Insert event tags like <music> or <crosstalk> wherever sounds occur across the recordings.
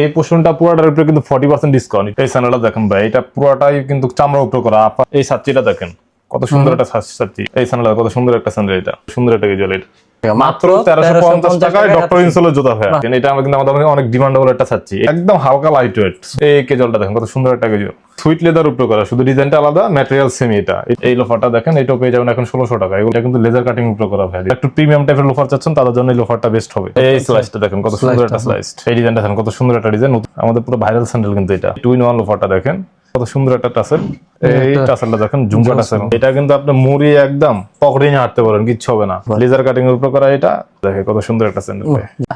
এই পোর্শনটা পুরোটার উপরে কিন্তু ফর্টি পার্সেন্ট ডিসকাউন্ট এই স্যান্ডেলটা দেখেন ভাই, এটা পুরোটাই কিন্তু চামড়া উপরে করা। এই সাতটিটা দেখেন। কত সুন্দর একটা সাচ্চি এই স্যান্ডেলটা কত সুন্দর একটা স্যান্ডেল এটা। সুন্দর একটা গেজল এটা। মাত্র তেরোশো পঞ্চাশ টাকায় ডক্টর ইনসোলের জুতা ভাই এটা আমরা কিন্তু আমাদের অনেক- অনেক ডিমান্ডেবল একটা চাচ্ছি একদম হালকা লাইট ওয়েট এই কেজলটা দেখেন কত সুন্দর একটা কেজল সুইট লেদার উপরে করা শুধু ডিজাইনটা আলাদা ম্যাটেরিয়াল সেম এটা। এই লোফারটা দেখেন এটাও পেয়ে যাবেন এখন ষোলোশো টাকা। এগুলো কিন্তু লেজার কাটিং উপরে করা ভাই একটু প্রিমিয়াম টাইপের লোফার চাচ্ছেন তাদের জন্য এই লোফারটা বেস্ট হবে। এই স্লাইসটা দেখেন কত সুন্দর একটা স্লাইস এই ডিজাইনটা দেখেন কত সুন্দর একটা ডিজাইন আমাদের পুরো ভাইরাল স্যান্ডেল কিন্তু এটা। টু ইন ওয়ান লোফারটা দেখেন। কত সুন্দর একটা টাসেল। এই টাসেলটা দেখেন ঝুমকা টাসেল। এটা কিন্তু আপনি মুড়ি একদম নিয়ে হাঁটতে পারেন কিচ্ছু হবে না। লেজার কাটিং এর উপর করা এটা দেখে কত সুন্দর একটা স্যান্ডেল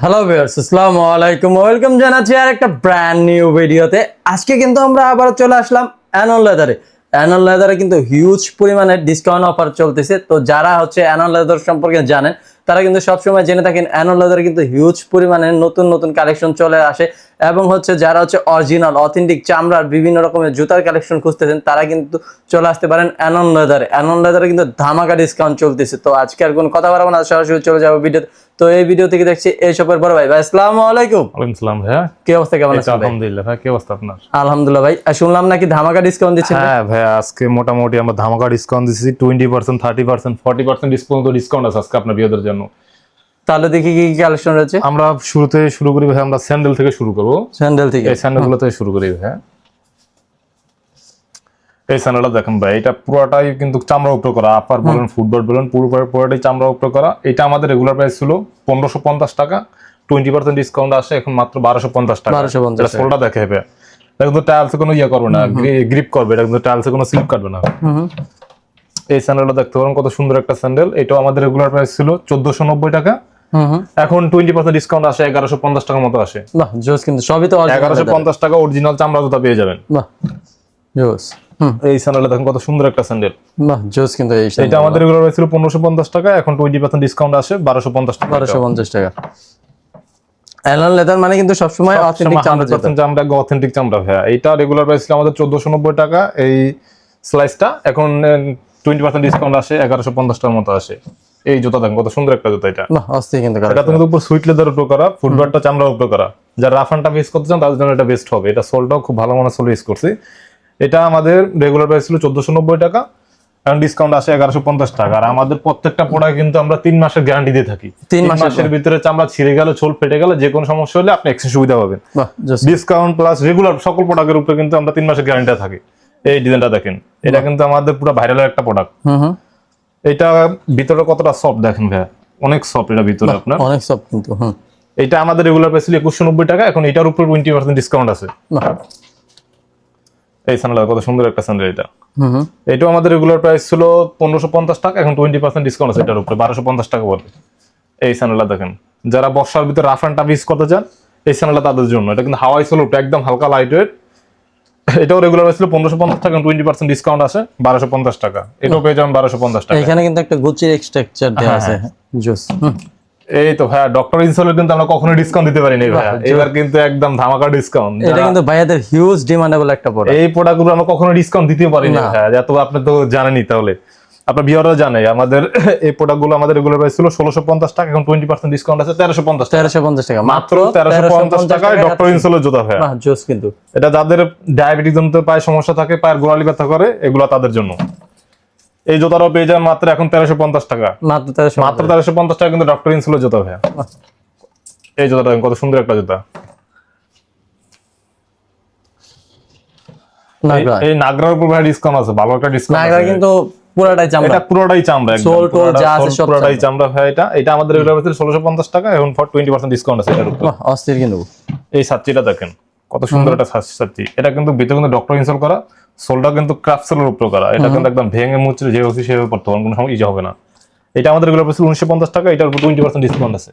হ্যালো ভিউয়ার্স আসসালামু আলাইকুম ওয়েলকাম জানাচ্ছি আর একটা ব্র্যান্ড নিউ ভিডিওতে আজকে কিন্তু আমরা আবার চলে আসলাম অ্যানন লেদারে অ্যানন লেদারে কিন্তু হিউজ পরিমাণে ডিসকাউন্ট অফার চলতেছে। তো যারা হচ্ছে অ্যানন লেদার সম্পর্কে জানেন তারা কিন্তু সবসময় জেনে থাকেন অ্যানন লেদার কিন্তু হিউজ পরিমাণে নতুন নতুন কালেকশন চলে আসে। এবং হচ্ছে যারা হচ্ছে অরিজিনাল অথেন্টিক চামড়ার বিভিন্ন রকমের জুতার কালেকশন খুঁজতেছেন, তারা কিন্তু চলে আসতে পারেন অ্যানন লেদারে অ্যানন লেদারে কিন্তু ধামাকা ডিসকাউন্ট চলতেছে। তো আজকে আর কোনো কথা বলব না, সরাসরি চলে যাব ভিডিও তো এই ভিডিও থেকে দেখছি এই সবের বড় ভাই। ভাই আসসালামু আলাইকুম। ওয়ালাইকুম সালাম ভাইয়া। কি অবস্থা কেমন আছেন আলহামদুলিল্লাহ ভাই কি অবস্থা আপনার? আলহামদুলিল্লাহ ভাই। আর শুনলাম নাকি ধামাকা ডিসকাউন্ট দিচ্ছেন হ্যাঁ ভাই আজকে মোটামুটি আমরা ধামাকা ডিসকাউন্ট দিচ্ছি thirty percent forty percent discount discount আছে আজকে আপনার বিয়েদের জন্য। তাহলে দেখি কি কি কালেকশন রয়েছে। আমরা শুরুতে শুরু করি ভাই আমরা স্যান্ডেল থেকে শুরু করব। স্যান্ডেল থেকে। এই স্যান্ডেলগুলো থেকে শুরু করি ভাই এই স্যান্ডেলটা দেখেন ভাই এটা পুরোটাই কিন্তু চামড়া উপরে করা আপার বলেন ফুটবল বলেন পুরো পুরোটাই চামড়া উপরে করা। এটা আমাদের রেগুলার প্রাইস ছিল পনেরোশো পঞ্চাশ টাকা টোয়েন্টি পার্সেন্ট ডিসকাউন্ট আসে এখন মাত্র বারোশো পঞ্চাশ টাকা। 1250 সোলটা দেখে হবে। এটা কিন্তু টাইলসে কোনো ইয়ে করবে না গ্রিপ করবে এটা কিন্তু টাইলসে কোনো স্লিপ কাটবে না। এই স্যান্ডেলটা দেখতে পারেন কত সুন্দর একটা স্যান্ডেল এটাও আমাদের রেগুলার প্রাইস ছিল চোদ্দশো নব্বই টাকা। এখন টোয়েন্টি পার্সেন্ট ডিসকাউন্ট আসে এগারোশো পঞ্চাশ টাকার মতো আসে। কিন্তু সবই তো এগারোশো পঞ্চাশ টাকা অরিজিনাল চামড়া জুতা পেয়ে যাবেন। জোস। এই স্যান্ডেলটা দেখুন কত সুন্দর একটা স্যান্ডেল বাহ জোস কিন্তু এই এটা আমাদের রেগুলার ছিল পনেরোশো পঞ্চাশ টাকা এখন টোয়েন্টি পার্সেন্ট ডিসকাউন্ট আসে বারোশো পঞ্চাশ টাকা। বারোশো পঞ্চাশ টাকা। অ্যালন লেদার মানে কিন্তু সবসময় অথেন্টিক চামড়া চামড়া অথেন্টিক চামড়া ভাইয়া। এটা রেগুলার প্রাইস ছিল আমাদের চোদ্দশো নব্বই টাকা এই স্লাইসটা এখন টোয়েন্টি পার্সেন্ট ডিসকাউন্ট আসে এগারোশো পঞ্চাশ টাকার মতো আসে। এই জুতা দেখুন কত সুন্দর একটা জুতা এটা। অস্থির কিন্তু এটা কিন্তু উপর সুইট লেদার উপর করা ফুটবারটা চামড়ার উপর করা। যারা রাফানটা বেস করতে চান তাদের জন্য এটা বেস্ট হবে। এটা সোলটাও খুব ভালো মানের সোল ইউজ করছি। এটা আমাদের রেগুলার প্রাইস ছিল চোদ্দশো নব্বই টাকা এখন ডিসকাউন্ট আসে এগারোশো পঞ্চাশ টাকা। আর আমাদের প্রত্যেকটা প্রোডাক্ট কিন্তু আমরা তিন মাসের গ্যারান্টি দিয়ে থাকি। তিন মাসের ভিতরে চামড়া ছিঁড়ে গেলে ছোল ফেটে গেলে যে কোনো সমস্যা হলে আপনি এক্সচেঞ্জ সুবিধা পাবেন। ডিসকাউন্ট প্লাস রেগুলার সকল প্রোডাক্টের উপরে কিন্তু আমরা তিন মাসের গ্যারান্টি থাকি। এই ডিজাইনটা দেখেন। এটা কিন্তু আমাদের পুরো ভাইরাল একটা প্রোডাক্ট এটা ভিতরে কতটা সফট দেখেন ভাইয়া? অনেক সফট এটা ভিতরে আপনার। অনেক সব কিন্তু এটা আমাদের রেগুলার প্রাইস ছিল একুশশো নব্বই টাকা এখন এটার উপর টোয়েন্টি পার্সেন্ট ডিসকাউন্ট আছে। এই স্যান্ডেল কত সুন্দর একটা স্যান্ডেল এটা। এটাও আমাদের রেগুলার প্রাইস ছিল পনেরোশো পঞ্চাশ টাকা এখন টোয়েন্টি পার্সেন্ট ডিসকাউন্ট আছে এটার উপরে বারোশো পঞ্চাশ টাকা পড়বে এই স্যান্ডেলটা দেখেন যারা বর্ষার ভিতরে রাফ অ্যান্ড টাফ ইউজ করতে চান এই স্যান্ডেলটা তাদের জন্য। এটা কিন্তু হাওয়াই সোলো একদম হালকা লাইট ওয়েট এটাও রেগুলার প্রাইস ছিল পনেরোশো পঞ্চাশ টাকা টোয়েন্টি পার্সেন্ট ডিসকাউন্ট আছে বারোশো পঞ্চাশ টাকা। এটাও পেয়ে যাবেন বারোশো পঞ্চাশ টাকা। এখানে কিন্তু একটা গুচির এক্সট্রাকচার দেওয়া আছে জোস হুম। এই তো ভাইয়া ডক্টর ইনসোলের কিন্তু আমরা কখনো ডিসকাউন্ট দিতে পারিনি ভাইয়া। এবার কিন্তু একদম ধামাকা ডিসকাউন্ট এটা কিন্তু ভাইয়াদের হিউজ ডিমান্ডেবল একটা প্রোডাক্ট এই প্রোডাক্টগুলো আমরা কখনো ডিসকাউন্ট দিতে পারিনি হ্যাঁ এত আপনি তো জানেনই তাহলে। আপনার বিয়াররা জানে আমাদের <coughs> এই প্রোডাক্টগুলো আমাদের রেগুলার প্রাইস ছিল ষোলোশো পঞ্চাশ টাকা এখন টোয়েন্টি পার্সেন্ট ডিসকাউন্ট আছে তেরোশো পঞ্চাশ টাকা। তেরোশো পঞ্চাশ টাকা মাত্র তেরোশো পঞ্চাশ টাকায় ডক্টর ইনসোলের জুতা ভাইয়া। জোস কিন্তু। এটা যাদের ডায়াবেটিস জনিত পায়ে সমস্যা থাকে পায়ের গোড়ালি ব্যথা করে এগুলো তাদের জন্য। এই জুতাটাও পেয়ে যান মাত্র এখন তেরোশো পঞ্চাশ টাকা। মাত্র তেরোশো মাত্র তেরোশো পঞ্চাশ টাকা কিন্তু ডক্টর ইনসোলের জুতা ভাইয়া। এই জুতাটা কত সুন্দর একটা জুতা। এই নাগরার উপর ভাই ডিসকাউন্ট আছে ভালো একটা ডিসকাউন্ট নাগরা কিন্তু পুরাটাই চামড়া। এটা পুরোটাই চামড়া একদম। সোল টোল যা আছে সব পুরোটাই চামড়া। ভাই এটা। এটা আমাদের রেগুলার ষোলোশো পঞ্চাশ টাকা এখন ফর টোয়েন্টি পার্সেন্ট ডিসকাউন্ট আছে এটার উপর। অস্থির কিন্তু। এই সাচ্চিটা দেখেন কত সুন্দর একটা সাচ্চি এটা কিন্তু ভিতরে কিন্তু ডক্টর ইনস্টল করা। সোলটা কিন্তু ক্রাফট সোলের উপর করা এটা কিন্তু একদম ভেঙে মুচড়ে যে হচ্ছে সেভাবে পড়তে পারেন কোনো সময় ইজি হবে না। এটা আমাদের রেগুলার প্রাইস উনিশশো পঞ্চাশ টাকা এটার উপর টোয়েন্টি পার্সেন্ট ডিসকাউন্ট আছে।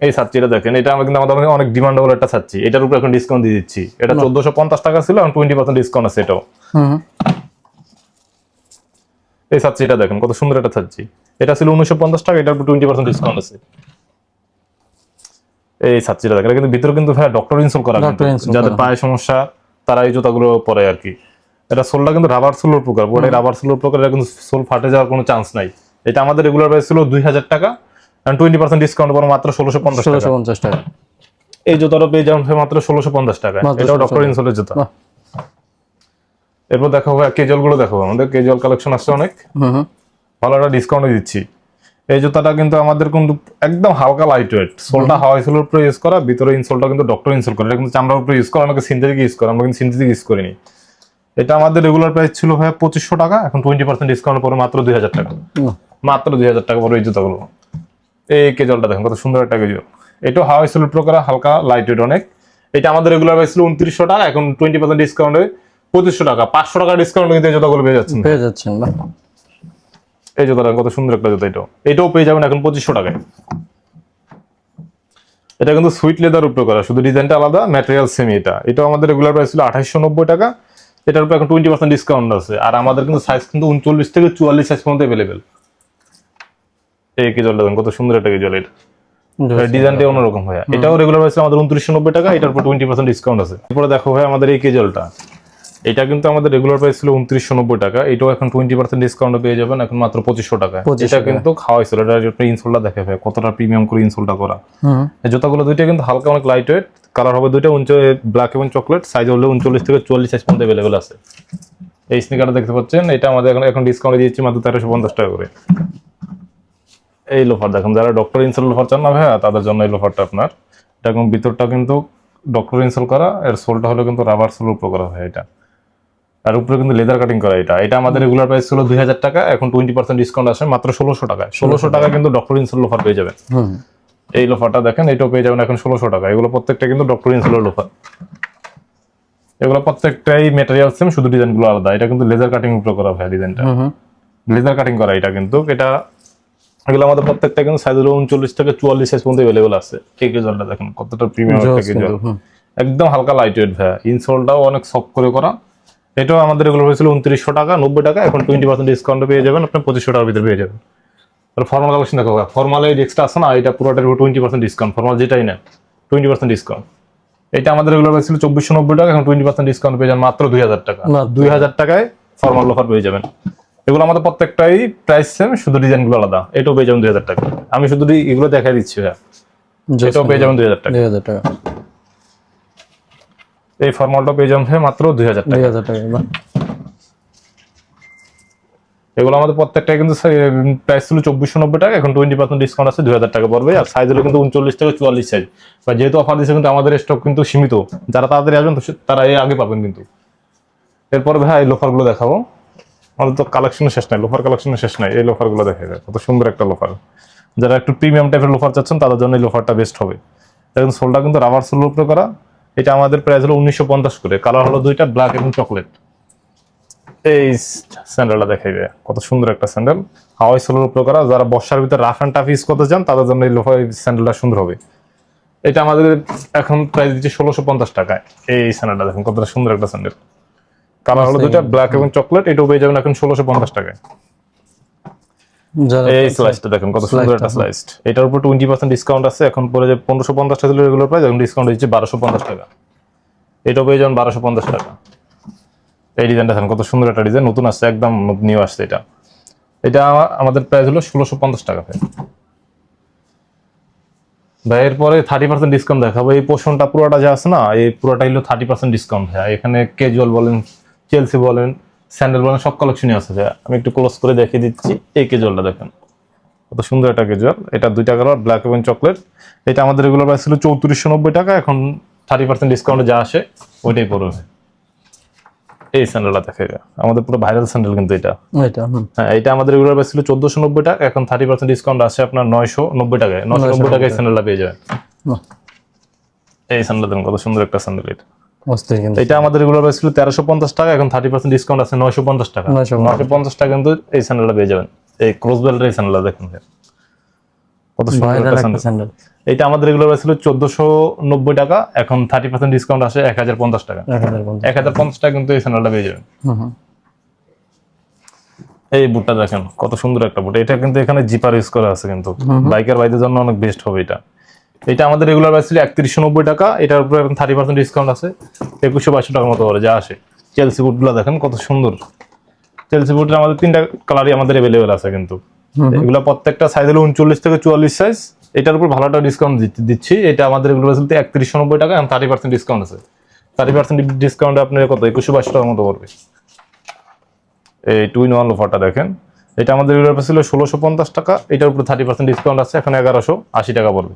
এই সাচ্চিটা দেখেন এটা আমরা কিন্তু আমাদের অনেক- ডিমান্ডেবল একটা সাচ্চি এটার উপর এখন ডিসকাউন্ট দিয়ে দিচ্ছি। এটা চোদ্দশো পঞ্চাশ টাকা ছিল এখন টোয়েন্টি পার্সেন্ট ডিসকাউন্ট আছে এটাও। এই হুম। এটা দেখেন কত সুন্দর একটা সাচ্চি এটা ছিল উনিশশো পঞ্চাশ টাকা এটার উপর টোয়েন্টি পার্সেন্ট ডিসকাউন্ট আছে। এই সাচ্চিটা দেখেন এটা কিন্তু ভিতরে কিন্তু ডক্টর ইনস্টল করা যাদের পায়ে সমস্যা তারা এই জুতাগুলো পরে আর কি। এটা সোলটা কিন্তু রাবার সোলের প্রকার পুরোটাই রাবার সোলের প্রকার এটা কিন্তু সোল ফাটে যাওয়ার কোনো চান্স নাই। এটা আমাদের রেগুলার প্রাইস ছিল দুই হাজার টাকা টোয়েন্টি পার্সেন্ট ডিসকাউন্ট পর মাত্র ষোলোশো পঞ্চাশ ষোলোশো পঞ্চাশ টাকা। এই জুতাটা পেয়ে যাবেন মাত্র ষোলোশো পঞ্চাশ টাকা। এটাও ডক্টর ইনসোলের জুতা। এরপর দেখো ভাই কেজলগুলো দেখো আমাদের কেজল কালেকশন আসছে অনেক। ভালো একটা ডিসকাউন্টে দিচ্ছি। এই জুতাটা কিন্তু আমাদের কিন্তু একদম হালকা লাইট ওয়েট সোলটা হাওয়াই সোলের উপরে ইউজ করা ভিতরে ইনসোলটা কিন্তু ডক্টর ইনসোল করে। এটা কিন্তু চামড়ার উপরে ইউজ করা অনেকে সিনথেটিক ইউজ করে। আমরা কিন্তু সিনথেটিক ইউজ করিনি। এটা আমাদের রেগুলার প্রাইস ছিল ভাই পঁচিশশো টাকা এখন টোয়েন্টি পার্সেন্ট ডিসকাউন্ট পরে মাত্র দুই হাজার টাকা। মাত্র দুই হাজার টাকা পরে এই জুতাগুলো। এই কেজলটা দেখেন কত সুন্দর একটা কেজল এটাও হাওয়াই সোলের উপরে করা হালকা লাইট ওয়েট অনেক। এটা আমাদের রেগুলার প্রাইস ছিল উনত্রিশশো টাকা এখন টোয়েন্টি পার্সেন্ট ডিসকাউন্টে পঁচিশশো টাকা। পাঁচশো টাকা ডিসকাউন্ট কিন্তু এই জুতাগুলো পেয়ে যাচ্ছেন। পেয়ে যাচ্ছেন। এই জুতাটা কত সুন্দর একটা জুতা এটাও। এটাও পেয়ে যাবেন এখন পঁচিশশো টাকায়। এটা কিন্তু সুইট লেদার উপরে করা শুধু ডিজাইনটা আলাদা ম্যাটেরিয়াল সেম এটা। এটাও আমাদের রেগুলার প্রাইস ছিল আঠাইশশো নব্বই টাকা। এটার উপর এখন টোয়েন্টি পার্সেন্ট ডিসকাউন্ট আছে। আর আমাদের কিন্তু সাইজ কিন্তু উনচল্লিশ থেকে চুয়াল্লিশ সাইজ পর্যন্ত অ্যাভেলেবেল এই কেজলটা জলটা কত সুন্দর একটা কেজল এটা। ডিজাইনটা অন্যরকম ভাইয়া। এটাও রেগুলার প্রাইস আমাদের উনত্রিশশো নব্বই টাকা এটার উপর টোয়েন্টি পার্সেন্ট ডিসকাউন্ট আছে। এরপরে দেখো ভাই আমাদের এই কেজলটা এটা কিন্তু আমাদের রেগুলার প্রাইস ছিল উনত্রিশশো নব্বই টাকা এটাও এখন টোয়েন্টি পার্সেন্ট ডিসকাউন্ট পেয়ে যাবেন এখন মাত্র পঁচিশশো টাকা। 2500 এটা কিন্তু খাওয়াই ছিল এটা ইনসোলটা দেখে ভাই কতটা প্রিমিয়াম করে ইনসোলটা করা। জুতাগুলো দুইটা কিন্তু হালকা অনেক লাইট ওয়েট কালার হবে দুইটা উঞ্চ ব্ল্যাক এবং চকলেট সাইজ হলে উনচল্লিশ থেকে চল্লিশ সাইজ পর্যন্ত অ্যাভেলেবেল আছে। এই স্নিকারটা দেখতে পাচ্ছেন, এটা আমাদের এখন এখন ডিসকাউন্ট দিয়েছি মাত্র তেরোশো পঞ্চাশ টাকা করে। এই লোফার দেখুন, যারা ডক্টর ইনসোল লোফার চান না ভাইয়া, তাদের জন্য এই লোফারটা আপনার। এটা এখন ভিতরটা কিন্তু ডক্টর ইনসোল করা, এর সোলটা হলো কিন্তু রাবার সোল উপর করা হয় এটা। আর উপরে কিন্তু লেদার কাটিং করা এটা। এটা আমাদের রেগুলার প্রাইস ছিল দুই হাজার টাকা, এখন টোয়েন্টি পার্সেন্ট ডিসকাউন্ট আসে মাত্র ষোলোশো টাকা ষোলোশো টাকা কিন্তু ডক্টর ইনসোল লোফার পেয়ে যাবেন। এই লোফারটা দেখেন এটাও পেয়ে যাবেন এখন ষোলোশো টাকা। এগুলো প্রত্যেকটা কিন্তু ডক্টর ইনসুলার লোফার এগুলো প্রত্যেকটাই মেটেরিয়াল সেম শুধু ডিজাইনগুলো আলাদা। এটা কিন্তু লেজার কাটিং উপরে করা হয় ডিজাইনটা লেজার কাটিং করা এটা কিন্তু। এটা এগুলো আমাদের প্রত্যেকটা কিন্তু সাইজ হলো উনচল্লিশ থেকে চুয়াল্লিশ সাইজ পর্যন্ত অ্যাভেলেবল আছে। এই কেজলটা দেখেন কতটা প্রিমিয়াম একটা কিন্তু, হুম। একদম হালকা লাইট ওয়েট ভাইয়া ইনসোলটাও অনেক সফট করে করা। এটাও আমাদের এগুলো হয়েছিল উনত্রিশশো টাকা নব্বই টাকা। এখন টোয়েন্টি পার্সেন্ট ডিসকাউন্ট পেয়ে যাবেন আপনি পঁচিশশো টাকার ভিতরে পেয়ে যাবেন। ফর্মাল কালেকশন দেখো ফর্মাল এই এক্সট্রা আছে না এটা পুরোটার উপর টোয়েন্টি পার্সেন্ট ডিসকাউন্ট ফর্মাল যেটাই না টোয়েন্টি পার্সেন্ট ডিসকাউন্ট এটা আমাদের রেগুলার প্রাইস ছিল চব্বিশশো নব্বই টাকা এখন টোয়েন্টি পার্সেন্ট ডিসকাউন্ট পেয়ে যাবেন মাত্র দুই হাজার টাকা। দুই হাজার টাকায় ফর্মাল অফার পেয়ে যাবেন। এগুলো আমাদের প্রত্যেকটাই প্রাইস সেম শুধু ডিজাইনগুলো আলাদা। এটাও পেয়ে যাবেন দুই হাজার টাকা। আমি শুধু এগুলো দেখাই দিচ্ছি হ্যাঁ এটাও পেয়ে যাবেন দুই হাজার টাকা। দুই হাজার টাকা। এই ফর্মালটা পেয়ে যাবেন মাত্র দুই হাজার টাকা। দুই হাজার টাকা। এগুলো আমাদের প্রত্যেকটা কিন্তু প্রাইস ছিল চব্বিশশো নব্বই টাকা, এখন টোয়েন্টি পার্সেন্ট ডিসকাউন্ট আছে দুই হাজার টাকা পড়বে, আর সাইজ হলো কিন্তু উনচল্লিশ থেকে চুয়াল্লিশ সাইজ বা যেহেতু অফার দিচ্ছে কিন্তু আমাদের স্টক কিন্তু সীমিত। যারা তাড়াতাড়ি আসবেন তারা এই আগে পাবেন কিন্তু। এরপর ভাই লোফারগুলো দেখাবো। আমাদের তো কালেকশনের শেষ নাই লোফার কালেকশনের শেষ নাই, এই লোফারগুলো দেখা যায় কত সুন্দর একটা লোফার যারা একটু প্রিমিয়াম টাইপের লোফার চাচ্ছেন, তাদের জন্য এই লোফারটা বেস্ট হবে। দেখুন সোলটা কিন্তু রাবার সোলের উপরে করা। এটা আমাদের প্রাইস হলো উনিশশো পঞ্চাশ করে। কালার হলো দুইটা ব্ল্যাক এবং চকলেট এই স্যান্ডেলটা দেখাইবে। কত সুন্দর একটা স্যান্ডেল হাওয়াই সোলের উপরে করা। যারা বর্ষার ভিতরে রাফ অ্যান্ড টাফ ইউজ করতে চান তাদের জন্য এই লোফা স্যান্ডেলটা সুন্দর হবে। এটা আমাদের এখন প্রাইস দিচ্ছে ষোলোশো পঞ্চাশ টাকায়। এই স্যান্ডেলটা দেখুন কতটা সুন্দর একটা স্যান্ডেল কালার হলো দুইটা ব্ল্যাক এবং চকলেট এটাও পেয়ে যাবেন এখন ষোলোশো পঞ্চাশ টাকায়। এই স্লাইসটা দেখেন কত সুন্দর একটা এটার উপর টোয়েন্টি পার্সেন্ট ডিসকাউন্ট আছে। এখন পরে যে পনেরোশো পঞ্চাশ টাকা ছিল রেগুলার প্রাইস এখন ডিসকাউন্ট দিচ্ছে বারোশো পঞ্চাশ টাকা। এটাও পেয়ে যাবেন বারোশো পঞ্চাশ টাকা। এই ডিজাইনটা দেখেন কত সুন্দর একটা ডিজাইন, নতুন আসছে, একদম নিউ আসছে এটা। এটা আমাদের প্রাইস হলো ষোলোশো পঞ্চাশ টাকা ভাই। ভাই, এরপরে থার্টি পার্সেন্ট ডিসকাউন্ট দেখাবো। এই পোর্শনটা পুরোটা যে আছে না, এই পুরোটা হলো থার্টি পার্সেন্ট ডিসকাউন্ট ভাই এখানে ক্যাজুয়াল বলেন চেলসি বলেন স্যান্ডেল বলেন, সব কালেকশনই আছে ভাই আমি একটু ক্লোজ করে দেখিয়ে দিচ্ছি। এই ক্যাজুয়ালটা দেখেন। কত সুন্দর একটা ক্যাজুয়াল এটা দুইটা কালার ব্ল্যাক এবং চকলেট এটা আমাদের রেগুলার প্রাইস ছিল চৌত্রিশশো নব্বই টাকা। এখন থার্টি পার্সেন্ট ডিসকাউন্টে যা আসে, ওইটাই পড়বে। এই স্যান্ডেলটা দেখে আমাদের পুরো ভাইরাল স্যান্ডেল কিন্তু এটা। এটা হ্যাঁ এটা আমাদের রেগুলার প্রাইস ছিল চোদ্দশো নব্বই টাকা এখন থার্টি পার্সেন্ট ডিসকাউন্ট আছে আপনার নয়শো নব্বই টাকায়। নয়শো নব্বই টাকায় স্যান্ডেলটা পেয়ে যাবেন। এই স্যান্ডেল দেখুন কত সুন্দর একটা স্যান্ডেল এটা। এটা আমাদের রেগুলার প্রাইস ছিল তেরোশো পঞ্চাশ টাকা এখন থার্টি পার্সেন্ট ডিসকাউন্ট আছে নয়শো পঞ্চাশ টাকা। 950 নয়শো পঞ্চাশ টাকা কিন্তু এই স্যান্ডেলটা পেয়ে যাবেন। এই ক্রস বেল্টের এই স্যান্ডেলটা দেখুন কত সুন্দর একটা স্যান্ডেল এটা আমাদের রেগুলার প্রাইস ছিল চোদ্দশো নব্বই টাকা এখন থার্টি পার্সেন্ট ডিসকাউন্ট আসে এক হাজার পঞ্চাশ টাকা। এক হাজার পঞ্চাশ টাকা। কিন্তু এই স্যান্ডেলটা পেয়ে যাবেন। এই বুটটা দেখেন কত সুন্দর একটা বুট। এটা কিন্তু এখানে জিপার ইউজ করা আছে কিন্তু। বাইকের বাইদের জন্য অনেক বেস্ট হবে এটা। এটা আমাদের রেগুলার প্রাইস ছিল একত্রিশশো নব্বই টাকা। এটার উপরে এখন থার্টি পার্সেন্ট ডিসকাউন্ট আছে। একুশশো বাইশশো টাকার মতো করে যা আসে। চেলসি বুটগুলো দেখেন কত সুন্দর। চেলসি বুটের আমাদের তিনটা কালারই আমাদের অ্যাভেলেবেল আছে কিন্তু। এগুলো প্রত্যেকটা সাইজ হলো উনচল্লিশ থেকে চুয়াল্লিশ সাইজ এটার উপর ভালো একটা ডিসকাউন্ট দিচ্ছি। এটা আমাদের এগুলো চলতে একত্রিশশো নব্বই টাকা এবং থার্টি পার্সেন্ট ডিসকাউন্ট আছে। থার্টি পার্সেন্ট ডিসকাউন্টে আপনার কত? একুশশো বাইশ টাকার মতো পড়বে। এই টু ইন ওয়ান লোফারটা দেখেন। এটা আমাদের এগুলোর ছিল ষোলোশো পঞ্চাশ টাকা। এটার উপরে থার্টি পার্সেন্ট ডিসকাউন্ট আছে এখন এগারোশো আশি টাকা পড়বে।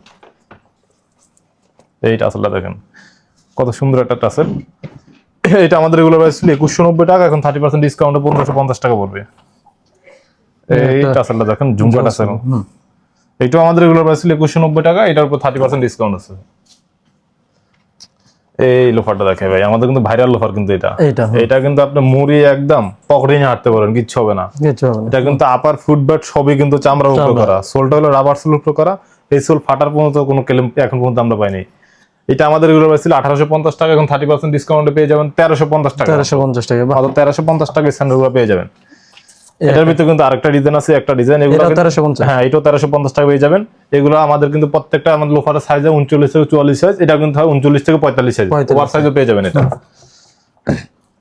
এই টাসেলটা দেখেন। কত সুন্দর একটা টাসেল। <coughs> এটা আমাদের এগুলো ছিল একুশশো নব্বই টাকা এখন থার্টি পার্সেন্ট ডিসকাউন্টে পনেরোশো পঞ্চাশ টাকা পড়বে। এই টাসেলটা দেখেন ঝুমকা টাসেল। এইটাও আমাদের এগুলো ছিল একুশশো নব্বই টাকা এটার উপর থার্টি পার্সেন্ট ডিসকাউন্ট আছে। এই লোফারটা দেখে ভাই আমাদের কিন্তু ভাইরাল লোফার কিন্তু এটা। এটা কিন্তু আপনি মুড়ি একদম পকড়ে নিয়ে হাঁটতে পারেন কিচ্ছু হবে না। এটা কিন্তু আপার ফুট ব্যাট সবই কিন্তু চামড়ার উপর করা। সোলটা হলো রাবার সোল উপরে করা। এই সোল ফাটার পর্যন্ত কোনো কেলেম এখন পর্যন্ত আমরা পাইনি। এটা আমাদের এগুলো ছিল আঠারোশো পঞ্চাশ টাকা এখন থার্টি পার্সেন্ট ডিসকাউন্টে পেয়ে যাবেন তেরোশো পঞ্চাশ টাকা। তেরোশো পঞ্চাশ টাকা তেরোশো পঞ্চাশ টাকা স্যান্ডেলগুলো পেয়ে যাবেন। এটার ভিতরে কিন্তু আরেকটা ডিজাইন আছে একটা ডিজাইন এগুলো তেরোশো পঞ্চাশ। হ্যাঁ এটাও তেরোশো পঞ্চাশ টাকা পেয়ে যাবেন। এগুলো আমাদের কিন্তু প্রত্যেকটা আমাদের লোফারের সাইজে উনচল্লিশ থেকে চুয়াল্লিশ সাইজ এটা কিন্তু হয় উনচল্লিশ থেকে পঁয়তাল্লিশ সাইজ ওভার সাইজও পেয়ে যাবেন এটা।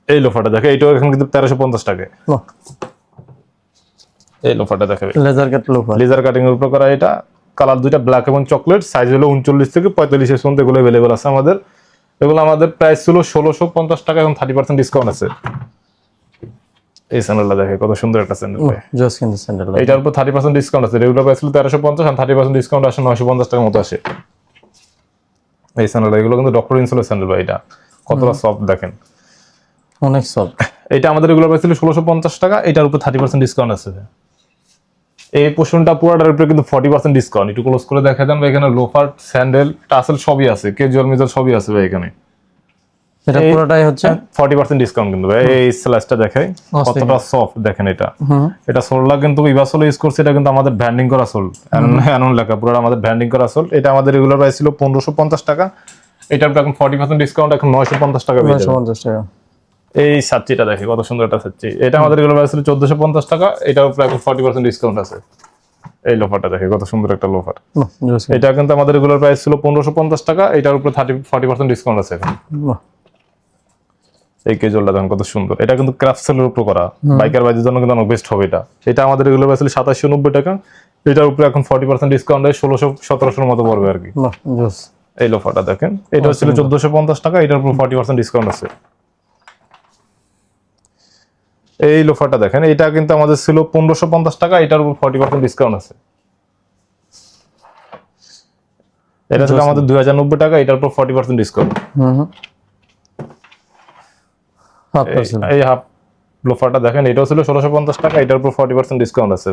এই লোফাটা দেখে এটাও এখন কিন্তু তেরোশো পঞ্চাশ টাকা এই লোফাটা দেখে। Laser cut loafer laser cutting এর উপর করা এটা। কালার দুইটা ব্ল্যাক এবং চকলেট সাইজ হলো উনচল্লিশ থেকে পঁয়তাল্লিশ এর পর্যন্ত এগুলো অ্যাভেলেবল আছে আমাদের। এগুলো আমাদের প্রাইস ছিল ষোলোশো পঞ্চাশ টাকা এবং থার্টি পার্সেন্ট ডিসকাউন্ট আছে। এই স্যান্ডেলটা দেখে কত সুন্দর একটা স্যান্ডেল জোস কিন্তু স্যান্ডেল এইটার উপর থার্টি পার্সেন্ট ডিসকাউন্ট আছে রেগুলার প্রাইস ছিল তেরোশো পঞ্চাশ আর থার্টি পার্সেন্ট ডিসকাউন্ট আসে নয়শো পঞ্চাশ টাকার মতো আসে। এই স্যান্ডেলটা এগুলো কিন্তু ডক্টর ইনসুলের স্যান্ডেল ভাই এটা। কতটা সফট দেখেন। অনেক সব এটা আমাদের রেগুলার প্রাইস ছিল ষোলোশো পঞ্চাশ টাকা এটার উপর থার্টি পার্সেন্ট ডিসকাউন্ট আছে। এই পোর্শনটা পুরোটার উপরে কিন্তু ফর্টি পার্সেন্ট ডিসকাউন্ট একটু ক্লোজ করে দেখা যান এখানে লোফার স্যান্ডেল টাসেল সবই আছে কেজুয়াল মিজাল সবই আছে ভাই এখানে। এটা পুরোটাই হচ্ছে? ফর্টি পার্সেন্ট ডিসকাউন্ট কিন্তু ভাই। এই স্ল্যাশটা দেখাই। কতটা সফট দেখেন এটা। এটা সোলটা কিন্তু ইভাসোল ইউজ করছে এটা কিন্তু আমাদের ব্র্যান্ডিং করা সোল। অ্যানন লেখা পুরো আমাদের ব্র্যান্ডিং করা সোল। এটা আমাদের রেগুলার প্রাইস ছিল পনেরোশো পঞ্চাশ টাকা। এটার উপর এখন ফর্টি পার্সেন্ট ডিসকাউন্ট এখন নয়শো পঞ্চাশ টাকা পেয়ে নয়শো যাবেন। পঞ্চাশ টাকা। এই সাচ্চিটা দেখে কত সুন্দর একটা সাচ্চি এটা আমাদের রেগুলার প্রাইস ছিল চোদ্দশো পঞ্চাশ টাকা। এটার উপর এখন ফর্টি পার্সেন্ট ডিসকাউন্ট আছে। এই লোফারটা দেখে কত সুন্দর একটা লোফার। এটা কিন্তু আমাদের রেগুলার প্রাইস ছিল পনেরোশো পঞ্চাশ টাকা। এটার উপর থার্টি ফর্টি পার্সেন্ট ডিসকাউন্ট আছে এখন। বাহ, এই কেজলটা দেখেন কত সুন্দর। এটা কিন্তু ক্রাফটসেলের উপর করা। বাইকার বাইদের জন্য কিন্তু অনেক বেস্ট হবে এটা। এটা আমাদের রেগুলার প্রাইস ছিল সাতাশশো নব্বই টাকা। এটার উপরে এখন ফর্টি পার্সেন্ট ডিসকাউন্ট হয় ষোলোশো সতেরোশোর মতো পড়বে আর কি। এই লোফাটা দেখেন। এটা ছিল চোদ্দশো পঞ্চাশ টাকা এটার উপর ফর্টি পার্সেন্ট ডিসকাউন্ট আছে। এই লোফাটা দেখেন এটা কিন্তু আমাদের ছিল পনেরোশো পঞ্চাশ টাকা এটার উপর ফর্টি পার্সেন্ট ডিসকাউন্ট আছে। এটা ছিল আমাদের দুই হাজার নব্বই টাকা এটার উপর ফর্টি পার্সেন্ট ডিসকাউন্ট হুম হুম হাফ পার্সেন্ট এই হাফ লোফারটা দেখেন এটাও ছিল ষোলোশো পঞ্চাশ টাকা এটার উপর ফর্টি পার্সেন্ট ডিসকাউন্ট আছে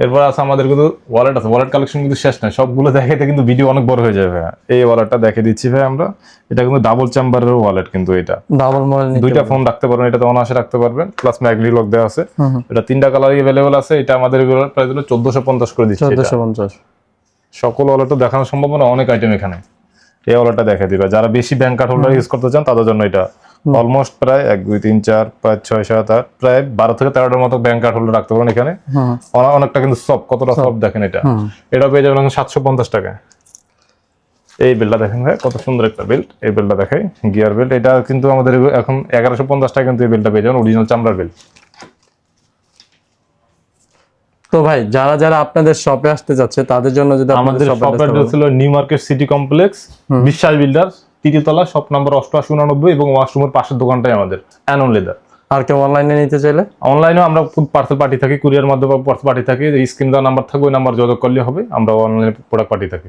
এরপর আছে আমাদের কিন্তু ওয়ালেট আছে ওয়ালেট কালেকশন কিন্তু শেষ নাই সবগুলো দেখাইতে কিন্তু ভিডিও অনেক বড় হয়ে যাবে এই ওয়ালেটটা দেখে দিচ্ছি ভাই আমরা এটা কিন্তু ডাবল চেম্বারের ওয়ালেট কিন্তু এটা। ডাবল দুইটা ফোন রাখতে পারবেন এটা তো অনায়াসে রাখতে পারবেন প্লাস ম্যাগলি লক দেওয়া আছে। এটা তিনটা কালারই অ্যাভেলেবল আছে এটা আমাদের প্রাইস হলো চোদ্দশো পঞ্চাশ করে দিচ্ছে চোদ্দশো পঞ্চাশ। সকল ওয়ালেটও দেখানো সম্ভব না অনেক আইটেম এখানে। এই ওয়ালেটটা দেখা দিবা। যারা বেশি ব্যাংক কার্ড হোল্ডার ইউজ করতে চান তাদের জন্য এটা অলমোস্ট প্রায় এক দুই তিন চার পাঁচ ছয় সাত আট প্রায় বারো থেকে তেরোটার মতো ব্যাংক কার্ড হোল্ডার রাখতে পারেন এখানে। অনেকটা কিন্তু সব কতটা সব দেখেন এটা। এটা পেয়ে যাবেন সাতশো পঞ্চাশ টাকা। এই বেলটা দেখেন ভাই কত সুন্দর একটা বেল্ট এই বেলটা দেখাই গিয়ার বেল্ট এটা কিন্তু আমাদের এখন এগারোশো পঞ্চাশ টাকা কিন্তু এই বেলটা পেয়ে যাবেন অরিজিনাল চামড়ার বেল্ট তো ভাই যারা যারা আপনাদের শপে আসতে যাচ্ছে তাদের জন্য যদি আমাদের শপ অ্যাড্রেস ছিল new market city complex Biswas builder তৃতীয়তলা shop number অষ্টআশি উনানব্বই এবং ওয়াশরুমের পাশের দোকানটাই আমাদের অ্যানন লেদার আর কেউ অনলাইনে নিতে চাইলে? অনলাইনেও আমরা পার্সেল পাঠিয়ে থাকি কুরিয়ার মাধ্যমে পার্সেল পাঠিয়ে থাকি স্ক্রিন দেওয়া নাম্বার থাকবে ওই নাম্বার যোগাযোগ করলে হবে আমরা অনলাইনে প্রোডাক্ট পাঠিয়ে থাকি।